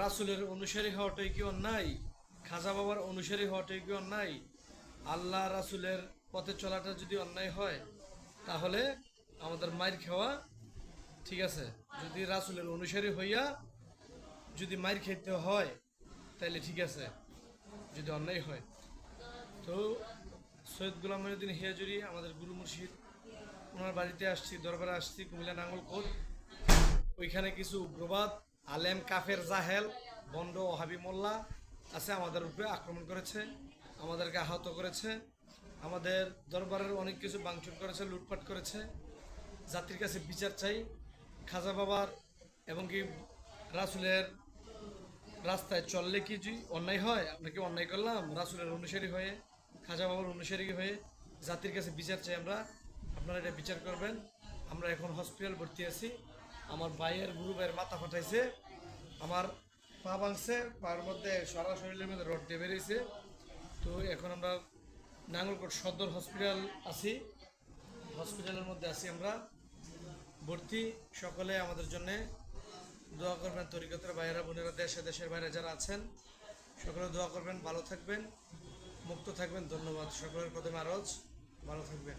রাসুলের অনুসারী হওয়াটাই কি অন্যায়? খাজা বাবার অনুসারী হওয়াটাই কি অন্যায়? আল্লাহ রাসুলের পথে চলাটা যদি অন্যায় হয়, তাহলে আমাদের মায়ের খাওয়া ঠিক আছে। যদি রাসুলের অনুসারী হইয়া যদি মায়ের খেতে হয় তাহলে ঠিক আছে। যদি অন্যায় হয়। তো সৈয়দ গুলাম মহিউদ্দিন হিয়াজুরি, আমাদের গুরু মুর্শিদ, ওনার বাড়িতে আসছি, দরবারে আসছি, কুমিল্লা নাঙ্গলকোট। ওইখানে কিছু উগ্রবাদ আলেম কাফের জাহেল, বন্ড হাবি মোল্লা আছে আমাদের উপরে আক্রমণ করেছে, আমাদেরকে আহত করেছে, আমাদের দরবারের অনেক কিছু বাংচুর করেছে, লুটপাট করেছে। জাতির কাছে বিচার চাই, খাজা বাবার এবং কি রাসুলের রাস্তায় চললে কি জি অন্যায় হয়? আমরা কি অন্যায় করলাম? রাসুলের অনুসারী হয়ে, খাজা বাবার অনুসারী হয়ে জাতির কাছে বিচার চাই আমরা। আপনারা এটা বিচার করবেন। আমরা এখন হসপিটাল ভর্তি আছি। আমার ভাইয়ের গুরু ভাইয়ের মাথা ফাটাইছে, আমার পা ভাঙছে, পার মধ্যে সারা শরীরের মধ্যে রড দিয়ে বেরিয়েছে। তো এখন আমরা নাঙ্গলকোট সদর হসপিটাল আছি। হসপিটালের মধ্যে আছি আমরা। ভর্তি সকলে আমাদের জন্যে দোয়া করবেন তরিকতের বাইরা বোনেরা, দেশে দেশের বাইরে যারা আছেন, সকলে দোয়া করবেন, ভালো থাকবেন, মুক্ত থাকবেন। ধন্যবাদ সকলের কদমে আরজ। ভালো থাকবেন।